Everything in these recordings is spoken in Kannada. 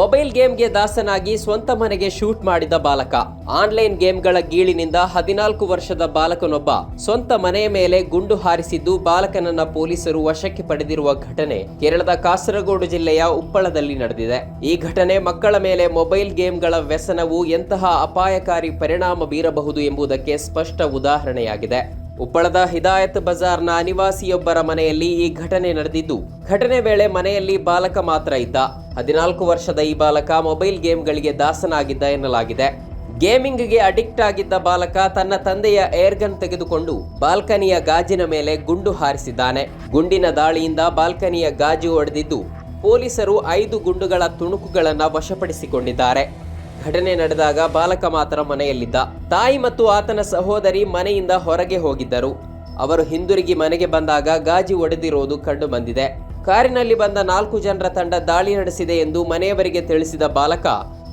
ಮೊಬೈಲ್ ಗೇಮ್ಗೆ ದಾಸನಾಗಿ ಸ್ವಂತ ಮನೆಗೆ ಶೂಟ್ ಮಾಡಿದ ಬಾಲಕ. ಆನ್ಲೈನ್ ಗೇಮ್ಗಳ ಗೀಳಿನಿಂದ ಹದಿನಾಲ್ಕು ವರ್ಷದ ಬಾಲಕನೊಬ್ಬ ಸ್ವಂತ ಮನೆಯ ಮೇಲೆ ಗುಂಡು ಹಾರಿಸಿದ್ದು ಬಾಲಕನನ್ನ ಪೊಲೀಸರು ವಶಕ್ಕೆ ಪಡೆದಿರುವ ಘಟನೆ ಕೇರಳದ ಕಾಸರಗೋಡು ಜಿಲ್ಲೆಯ ಉಪ್ಪಳದಲ್ಲಿ ನಡೆದಿದೆ. ಈ ಘಟನೆ ಮಕ್ಕಳ ಮೇಲೆ ಮೊಬೈಲ್ ಗೇಮ್ಗಳ ವ್ಯಸನವು ಎಂತಹ ಅಪಾಯಕಾರಿ ಪರಿಣಾಮ ಬೀರಬಹುದು ಎಂಬುದಕ್ಕೆ ಸ್ಪಷ್ಟ ಉದಾಹರಣೆಯಾಗಿದೆ. ಉಪ್ಪಳದ ಹಿದಾಯತ್ ಬಜಾರ್ನ ನಿವಾಸಿಯೊಬ್ಬರ ಮನೆಯಲ್ಲಿ ಈ ಘಟನೆ ನಡೆದಿದ್ದು, ಘಟನೆ ವೇಳೆ ಮನೆಯಲ್ಲಿ ಬಾಲಕ ಮಾತ್ರ ಇದ್ದ. ಹದಿನಾಲ್ಕು ವರ್ಷದ ಈ ಬಾಲಕ ಮೊಬೈಲ್ ಗೇಮ್ಗಳಿಗೆ ದಾಸನಾಗಿದ್ದ ಎನ್ನಲಾಗಿದೆ. ಗೇಮಿಂಗ್ಗೆ ಅಡಿಕ್ಟ್ ಆಗಿದ್ದ ಬಾಲಕ ತನ್ನ ತಂದೆಯ ಏರ್ಗನ್ ತೆಗೆದುಕೊಂಡು ಬಾಲ್ಕನಿಯ ಗಾಜಿನ ಮೇಲೆ ಗುಂಡು ಹಾರಿಸಿದ್ದಾನೆ. ಗುಂಡಿನ ದಾಳಿಯಿಂದ ಬಾಲ್ಕನಿಯ ಗಾಜು ಒಡೆದಿದ್ದು, ಪೊಲೀಸರು ಐದು ಗುಂಡುಗಳ ತುಣುಕುಗಳನ್ನು ವಶಪಡಿಸಿಕೊಂಡಿದ್ದಾರೆ. ಘಟನೆ ನಡೆದಾಗ ಬಾಲಕ ಮಾತ್ರ ಮನೆಯಲ್ಲಿದ್ದ. ತಾಯಿ ಮತ್ತು ಆತನ ಸಹೋದರಿ ಮನೆಯಿಂದ ಹೊರಗೆ ಹೋಗಿದ್ದರು. ಅವರು ಹಿಂದಿರುಗಿ ಮನೆಗೆ ಬಂದಾಗ ಗಾಜಿ ಒಡೆದಿರುವುದು ಕಂಡು ಬಂದಿದೆ. ಕಾರಿನಲ್ಲಿ ಬಂದ ನಾಲ್ಕು ಜನರ ತಂಡ ದಾಳಿ ನಡೆಸಿದೆ ಎಂದು ಮನೆಯವರಿಗೆ ತಿಳಿಸಿದ ಬಾಲಕ,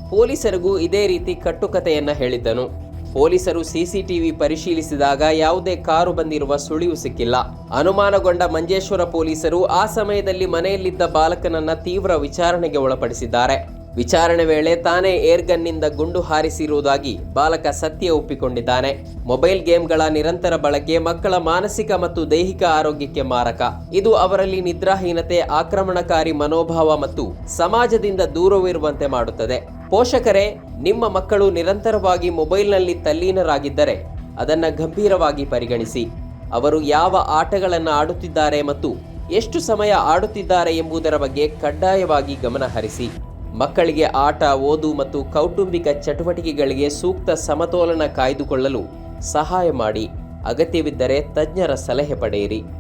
ಪೊಲೀಸರಿಗೂ ಇದೇ ರೀತಿ ಕಟ್ಟುಕತೆಯನ್ನ ಹೇಳಿದ್ದನು. ಪೊಲೀಸರು ಸಿಸಿಟಿವಿ ಪರಿಶೀಲಿಸಿದಾಗ ಯಾವುದೇ ಕಾರು ಬಂದಿರುವ ಸುಳಿವು ಸಿಕ್ಕಿಲ್ಲ. ಅನುಮಾನಗೊಂಡ ಮಂಜೇಶ್ವರ ಪೊಲೀಸರು ಆ ಸಮಯದಲ್ಲಿ ಮನೆಯಲ್ಲಿದ್ದ ಬಾಲಕನನ್ನ ತೀವ್ರ ವಿಚಾರಣೆಗೆ ಒಳಪಡಿಸಿದ್ದಾರೆ. ವಿಚಾರಣೆ ವೇಳೆ ತಾನೇ ಏರ್ಗನ್ನಿಂದ ಗುಂಡು ಹಾರಿಸಿರುವುದಾಗಿ ಬಾಲಕ ಸತ್ಯ ಒಪ್ಪಿಕೊಂಡಿದ್ದಾನೆ. ಮೊಬೈಲ್ ಗೇಮ್ಗಳ ನಿರಂತರ ಬಳಕೆ ಮಕ್ಕಳ ಮಾನಸಿಕ ಮತ್ತು ದೈಹಿಕ ಆರೋಗ್ಯಕ್ಕೆ ಮಾರಕ. ಇದು ಅವರಲ್ಲಿ ನಿದ್ರಾಹೀನತೆ, ಆಕ್ರಮಣಕಾರಿ ಮನೋಭಾವ ಮತ್ತು ಸಮಾಜದಿಂದ ದೂರವಿರುವಂತೆ ಮಾಡುತ್ತದೆ. ಪೋಷಕರೇ, ನಿಮ್ಮ ಮಕ್ಕಳು ನಿರಂತರವಾಗಿ ಮೊಬೈಲ್ನಲ್ಲಿ ತಲ್ಲೀನರಾಗಿದ್ದರೆ ಅದನ್ನು ಗಂಭೀರವಾಗಿ ಪರಿಗಣಿಸಿ. ಅವರು ಯಾವ ಆಟಗಳನ್ನು ಆಡುತ್ತಿದ್ದಾರೆ ಮತ್ತು ಎಷ್ಟು ಸಮಯ ಆಡುತ್ತಿದ್ದಾರೆ ಎಂಬುದರ ಬಗ್ಗೆ ಕಡ್ಡಾಯವಾಗಿ ಗಮನ ಹರಿಸಿ ಮಕ್ಕಳಿಗೆ ಆಟ, ಓದು ಮತ್ತು ಕೌಟುಂಬಿಕ ಚಟುವಟಿಕೆಗಳಿಗೆ ಸೂಕ್ತ ಸಮತೋಲನ ಕಾಯ್ದುಕೊಳ್ಳಲು ಸಹಾಯ ಮಾಡಿ. ಅಗತ್ಯವಿದ್ದರೆ ತಜ್ಞರ ಸಲಹೆ ಪಡೆಯಿರಿ.